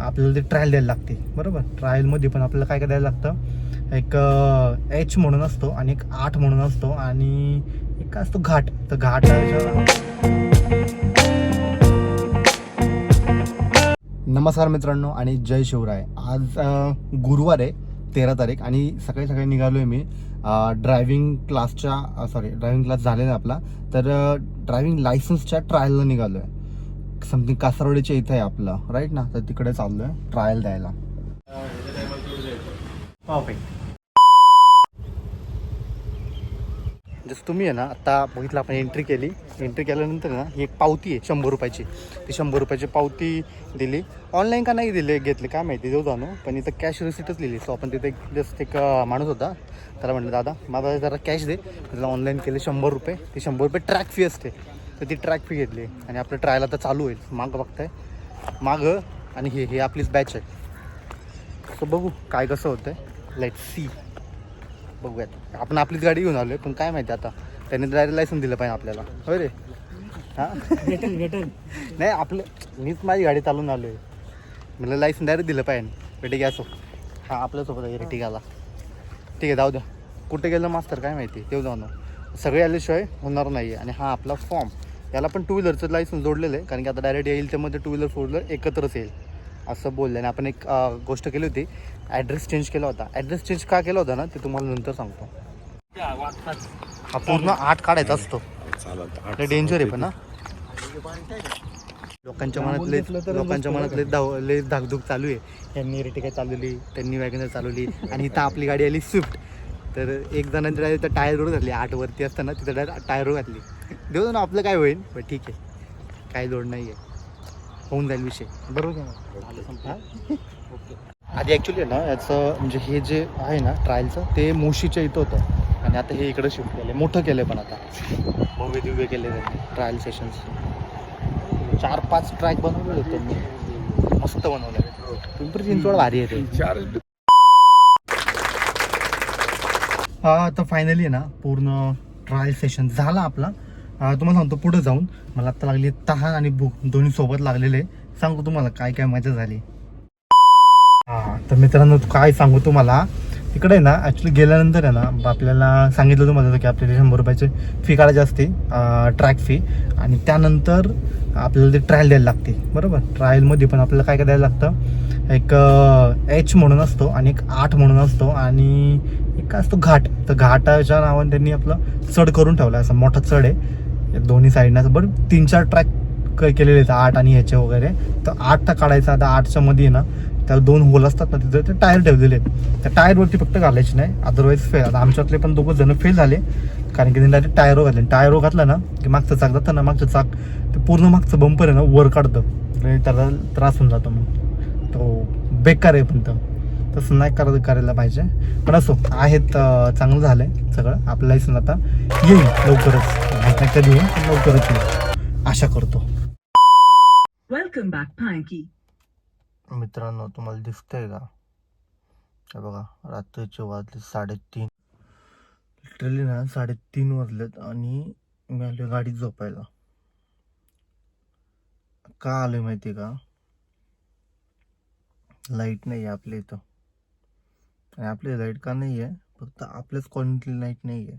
आपल्याला ते ट्रायल द्यायला लागते बरोबर? ट्रायलमध्ये पण आपल्याला काय काय द्यायला लागतं? एक एच म्हणून असतो आणि एक आठ म्हणून असतो आणि एक काय असतो घाट. तर घाट नमस्कार मित्रांनो आणि जय शिवराय. आज गुरुवार आहे तेरा तारीख आणि सकाळी सकाळी निघालो आहे मी ड्रायव्हिंग क्लासच्या सॉरी ड्रायव्हिंग क्लास झालेला आहे आपला. तर ड्रायव्हिंग लायसन्सच्या ट्रायलला निघालो आहे समथिंग कासारवाडीच्या इथं आहे आपलं राईट ना? तर तिकडे चाललो आहे ट्रायल द्यायला जसं तुम्ही आहे ना आता बघितलं आपण एंट्री केली. एंट्री केल्यानंतर ना ही एक पावती आहे शंभर रुपयाची. ती शंभर रुपयाची पावती दिली. ऑनलाईन का नाही दिले घेतले काय माहिती देऊ जाणू. पण इथं कॅश रिसिटच लिहिली. सो आपण तिथे जस्ट एक माणूस होता. त्याला म्हटलं दादा माझा जरा कॅश दे. त्याला ऑनलाईन केले शंभर रुपये. ती शंभर रुपये ट्रॅक फी असते. तर ती ट्रॅक फी घेतली. आणि आपलं ट्रायल आता चालू होईल. मागं बघताय. मागं आणि हे हे आपलीच बॅच आहे. सो बघू काय कसं होतंय. लेट सी बघूयात. आपण आपलीच गाडी घेऊन आलोय पण काय माहिती आता. त्याने ड्रायव्हर लायसन दिलं पाहिजे आपल्याला. होय रे? हां? भेटेल भेटेल नाही आपलं मीच माझी गाडी चालून आलोय. मला लायसन डायरेक्ट दिलं पाहिजे. घ्या असो. हां आपल्यासोबत आहे. रेटिकाला ठीक आहे जाऊ द्या. कुठे गेलं मास्तर? काय माहिती? तेव्हा जाऊ ना. सगळे आल्याशिवाय होणार नाही आहे आणि हा आपला फॉर्म याला पण टू व्हीलरचं लायसन्स जोडलेलं आहे. कारण की आता डायरेक्ट येईल त्यामध्ये टू व्हीलर फोर व्हीलर एकत्रच येईल. असं बोललं. आणि आपण एक गोष्ट केली होती. ॲड्रेस चेंज केला होता. ॲड्रेस चेंज का केला होता ना? ते तुम्हाला नंतर सांगतो. हा पूर्ण आठ काढायचा असतो. डेंजर आहे पण ना लोकांच्या मनातले लोकांच्या मनात लय धाव लय धाकधूक चालू आहे. यांनी रेटिका चालवली? त्यांनी वॅगनर चालवली. आणि इथं आपली गाडी आली स्विफ्ट तर एक जणांच्या डायरेक्ट त्या टायरवर घातली. आठ वरती असताना तिथं डायरेक्ट टायरवर घातली. देऊ ना आपलं काय होईल? पण ठीक आहे. काही लोड नाही आहे. होऊन जाईल विषय. बरोबर? आधी ॲक्च्युली ना याचं म्हणजे हे जे आहे ना ट्रायलचं ते मोशीच्या इथं होतं. आणि आता हे इकडं शिफ्ट केलं मोठं केलं पण आता. भव्य दिव्य केले ट्रायल सेशन्स चार पाच ट्रॅक बनवले होते मी मस्त बनवले पिंपरी चिंचवड भारी येते हा आता फायनली ना पूर्ण ट्रायल सेशन झाला आपला. तुम्हाला सांगतो पुढे जाऊन मला आत्ता लागली तहान आणि भूक दोन्ही सोबत लागलेले सांगू तुम्हाला काय काय मजा झाली. हा तर मित्रांनो काय सांगू तुम्हाला? तिकडे आहे ना ॲक्च्युली गेल्यानंतर आहे ना आपल्याला सांगितलं तुम्हाला की आपल्याला शंभर रुपयाची फी काढायची असते ट्रॅक फी आणि त्यानंतर आपल्याला ते ट्रायल द्यायला लागते बरोबर? ट्रायलमध्ये पण आपल्याला काय काय द्यायला लागतं? एक एच म्हणून असतो आणि एक आठ म्हणून असतो आणि एक असतो घाट. तर घाटाच्या नावाने त्यांनी आपलं चढ करून ठेवला आहे. असा मोठा चढ आहे. दोन्ही साईडनं. बरं तीन चार ट्रॅक केलेले आहेत आठ आणि ह्याचे वगैरे. तर आठचा काढायचा आता आठच्या मध्ये आहे ना त्या दोन होल असतात ना तिथे ते टायर ठेवलेले आहेत. त्या टायरवरती फक्त घालायचे नाही अदरवाईज फेल आता आमच्यातले पण दोघं जण फेल झाले कारण की त्यांनी डायरेक्ट टायरो घातले. टायरो घातला ना की मागचं चाक जातं ना मागचं चाक ते पूर्ण मागचं बंपर आहे ना वर काढतं. आणि त्याला त्रास होऊन जातो मग. तो बेकार आहे पण तर तसं नाही करायला करायला पाहिजे. पण असो आहेत चांगलं झालंय सगळं. आपलं लायसन आता. येईल लवकरच. कधी येईल लवकरच येईल. आशा करतो. Welcome back, Panky. मित्रांनो तुम्हाला दिसतंय का? हे बघा रात्रीचे वाजले साडेतीन. लिटरली ना साडेतीन वाजलेत आणि मी आलो गाडीत झोपायला. का आलोय माहिती का? लाइट नाही आहे आपल्या इथं. आणि आपली लाइट का नाही आहे फक्त आपल्याच कॉलनीतली लाइट नाही आहे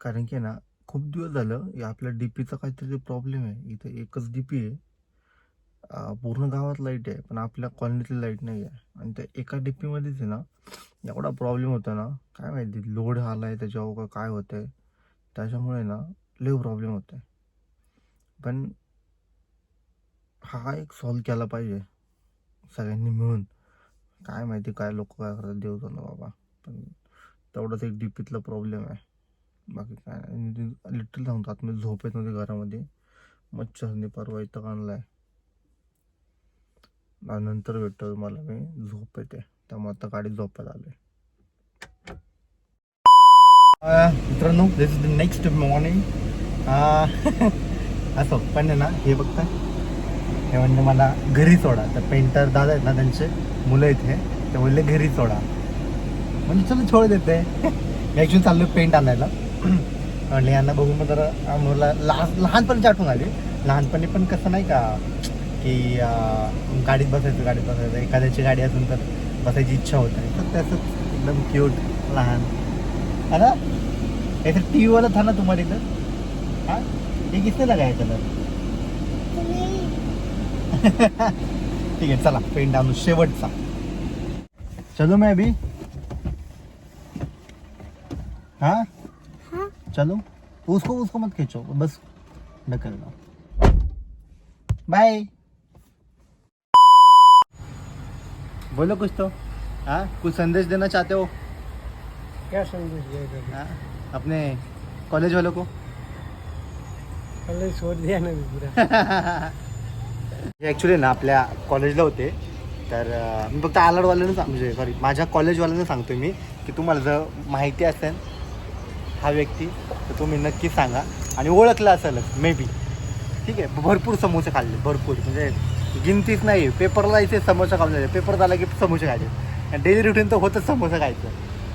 कारण की ना खूप दिवस झालं या आपल्या डीपीचा काहीतरी प्रॉब्लेम आहे. इथं एकच डी पी आहे. पूर्ण गावात लाइट आहे पण आपल्या कॉलनीतली लाइट नाही आहे आणि त्या एका डिप्पीमध्येच आहे ना एवढा प्रॉब्लेम होता ना काय माहिती लोड आला आहे त्याच्यावर का काय होतं आहे त्याच्यामुळे ना लय प्रॉब्लेम होतो आहे पण हा एक सॉल्व केला पाहिजे सगळ्यांनी मिळून. काय माहिती काय लोक काय करतात देव जाणं बाबा. पण तेवढाच एक डीपीतला प्रॉब्लेम आहे. बाकी काय नाही. लिटल सांगतो आत मी झोप येत नव्हती घरामध्ये. मच्छरने परवा इथं आणलाय. नंतर भेटतो मला मी. झोप येते. त्यामुळे आता गाडी झोपायला आले मित्रांनो this is the next morning असं पण आहे ना हे बघताय. हे म्हणजे मला घरी सोडा. तर पेंटर दादा आहेत ना त्यांचे मुलं इथे ते बोलले घरी सोडा. म्हणजे चलो छोड देते. मी ॲक्च्युली चाललो पेंट आणायला. आणि यांना बघून मग जरा आम्हाला लहान लहानपणीची आठवण आली. लहानपणी पण कसं नाही का की गाडीत बसायचं गाडीत बसायचं. एखाद्याची गाडी असून तर बसायची इच्छा होत नाही. तर त्याचंच एकदम क्यूट लहान. है ना? टी व्हीवाला था ना तुम्हाला इथं? हां? एक किसने लगायचं ना ठीक आहे चला पेंट आणू. शेवटचा. चलो मैं अभी. हाँ? चलो. उसको उसको मत खींचो. बस ढकल लो बाय बोलो कुछ तो. हाँ? कुछ संदेश देना चाहते हो? क्या संदेश देगा हाँ? अपने कॉलेज वालों को? पहले छोड़ दिया ना पूरा। ॲक्च्युली ना आपल्या कॉलेजला होते. तर मी फक्त आलाडवाल्यांना म्हणजे सॉरी माझ्या कॉलेजवाल्यांना सांगतो मी की तुम्हाला जर माहिती असेल हा व्यक्ती तर तुम्ही नक्की सांगा. आणि ओळखला असेलच मे बी ठीक आहे? भरपूर समोसे खाल्ले भरपूर. म्हणजे गिनतीच नाही पेपरला इथे समोसा खाल्ले पेपर झाला की समोसे खायचे. डेली रुटीन तर होतंच समोसा खायचं.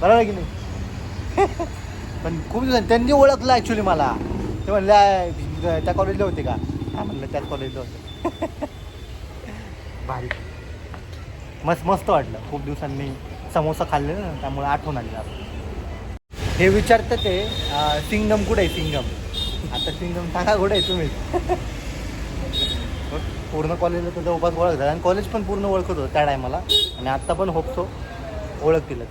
बरोबर आहे की नाही? पण खूप दिवसांनी त्यांनी ओळखलं ॲक्च्युली मला. ते म्हणलं त्या कॉलेजला होते का? हा म्हणलं त्याच कॉलेजला होते. भारी. मस्त मस्त वाटलं. खूप दिवसांनी समोसा खाल्ले ना त्यामुळे आठवण आली हे विचारतं ते सिंगम कुठे आहे सिंगम? आता सिंगम सांगा कुठे आहे तुम्ही? पूर्ण कॉलेजला तर जवळपास ओळखतात. आणि कॉलेज पण पूर्ण ओळखत होतं त्या टायमाला आणि आत्ता पण होपतो ओळखतीलच.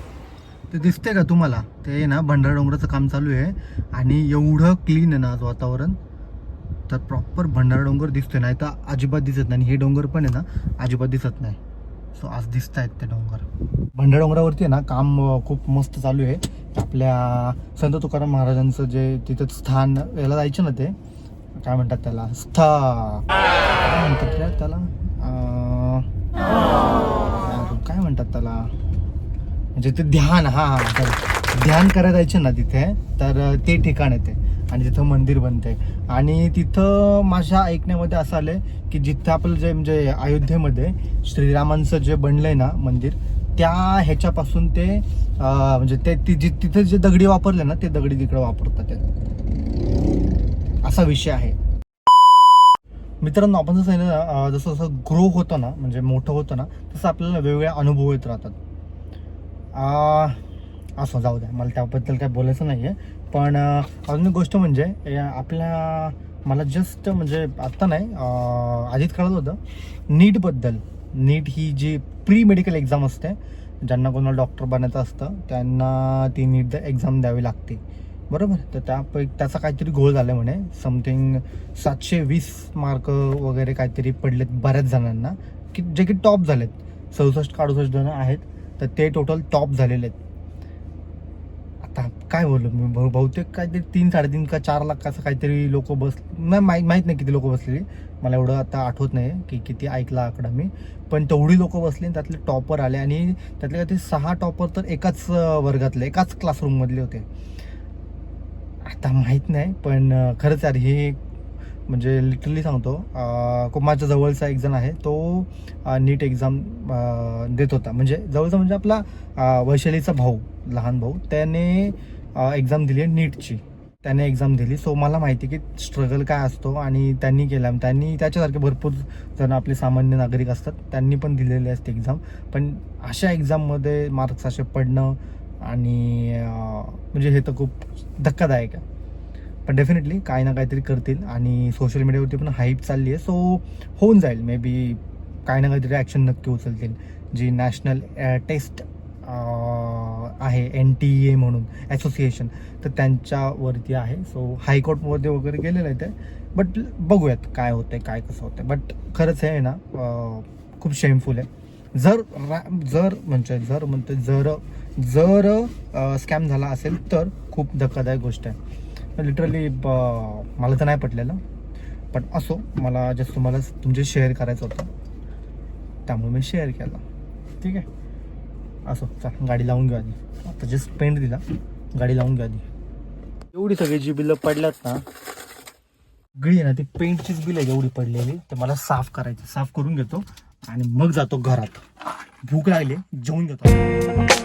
ते दिसते का तुम्हाला? ते ना भंडारा डोंगराचं काम चालू आहे. आणि एवढं क्लीन आहे ना आज वातावरण. तर प्रॉपर भंडारा डोंगर दिसतोय नाही तर अजिबात दिसत नाही. आणि हे डोंगर पण आहे ना अजिबात दिसत नाही. सो आज दिसत आहेत ते डोंगर. भंडारा डोंगरावरती आहे ना काम खूप मस्त चालू आहे. आपल्या संत तुकाराम महाराजांचं जे तिथं स्थान याला जायचं ना ते काय म्हणतात त्याला? स्थ काय म्हणतात त्याला? काय म्हणतात त्याला? म्हणजे ते ध्यान हा ध्यान करायला जायचे ना तिथे तर ते ठिकाण आहे ते. आणि तिथं मंदिर बनते आणि तिथं माझ्या ऐकण्यामध्ये असं आलंय की जिथं आपलं जे म्हणजे अयोध्येमध्ये श्रीरामांचं जे बनलंय ना मंदिर त्या ह्याच्यापासून ते म्हणजे ते ती जि- तिथे जे दगडी वापरले ना ते दगडी तिकडे वापरतात असा विषय आहे. मित्रांनो आपण जसं आहे ना जसं जसं ग्रो होतं ना म्हणजे मोठं होतं ना तसं आपल्याला वेगवेगळे अनुभव येत राहतात. असं जाऊ द्या मला त्याबद्दल काय बोलायचं नाही आहे पण अजून एक गोष्ट म्हणजे आपल्या मला जस्ट म्हणजे आत्ता नाही आधीच कळत होतं. नीटबद्दल. नीट ही जी प्री मेडिकल एक्झाम असते ज्यांना कोणाला डॉक्टर बनायचं असतं त्यांना ती नीट एक्झाम द्यावी लागते. बरोबर? तर त्यापैकी त्याचा काहीतरी घोळ झाला म्हणे. समथिंग सातशे वीस मार्क वगैरे काहीतरी पडलेत बऱ्याच जणांना की जे की टॉप झालेत. सदुसष्ट अडुसष्ट जण आहेत. तर ते टोटल टॉप झालेले आहेत. काय बोललो मी बहुतेक काहीतरी तीन साडेतीन का चार लाख असं काहीतरी लोक बस नाही माहीत माहीत नाही किती लोक बसलेली. मला एवढं आता आठवत नाही की किती ऐकला आकडा मी. पण तेवढी लोक बसली आणि त्यातले टॉपर आले आणि त्यातले काही सहा टॉपर तर एकाच वर्गातले एकाच क्लासरूममधले होते. आता माहीत नाही पण खरंच यार हे म्हणजे लिटरली सांगतो अं, खूप माझ्या जवळचा एक जण आहे तो नीट एक्झाम देत होता. म्हणजे जवळचा म्हणजे आपला वैशालीचा भाऊ लहान भाऊ. त्याने एक्झाम दिली आहे नीटची. त्याने एक्झाम दिली. सो मला माहिती की स्ट्रगल काय असतो आणि त्यांनी केला. त्यांनी त्याच्यासारखे भरपूर जण आपले सामान्य नागरिक असतात. त्यांनी पण दिलेली असते एक्झाम पण अशा एक्झाममध्ये मार्क्स असे पडणं आणि म्हणजे हे तर खूप धक्कादायक आहे. पण डेफिनेटली काही ना काहीतरी करतील आणि सोशल मीडियावरती पण हाईप चालली आहे. सो होऊन जाईल. मे बी काही ना काहीतरी ॲक्शन नक्की उचलतील. जी नॅशनल टेस्ट आहे एन टी ए म्हणून ॲसोसिएशन तर त्यांच्यावरती आहे. सो हायकोर्टमध्ये वगैरे गेलेलं आहे ते. बट बघूयात काय होतं काय कसं होतं बट खरंच हे आहे ना खूप शेमफुल आहे. जर रा जर म्हणजे जर म्हणते जर जर स्कॅम झाला असेल तर खूप धक्कादायक गोष्ट आहे. लिटरली मला तर नाही पटलेलं. पण असो मला जस्ट तुम्हाला तुमचे शेअर करायचं होतं. त्यामुळे मी शेअर केलं. ठीक आहे? असो चा गाडी लावून घेऊ आधी. आता जस्ट पेंट दिला. गाडी लावून घेऊ आधी. एवढी सगळी जी बिलं पडल्यात ना गळी आहे ना ती पेंटचीच बिल आहे एवढी पडलेली. ते मला साफ करायची साफ करून घेतो आणि मग जातो घरात. भूक लागली जेवून घेतो.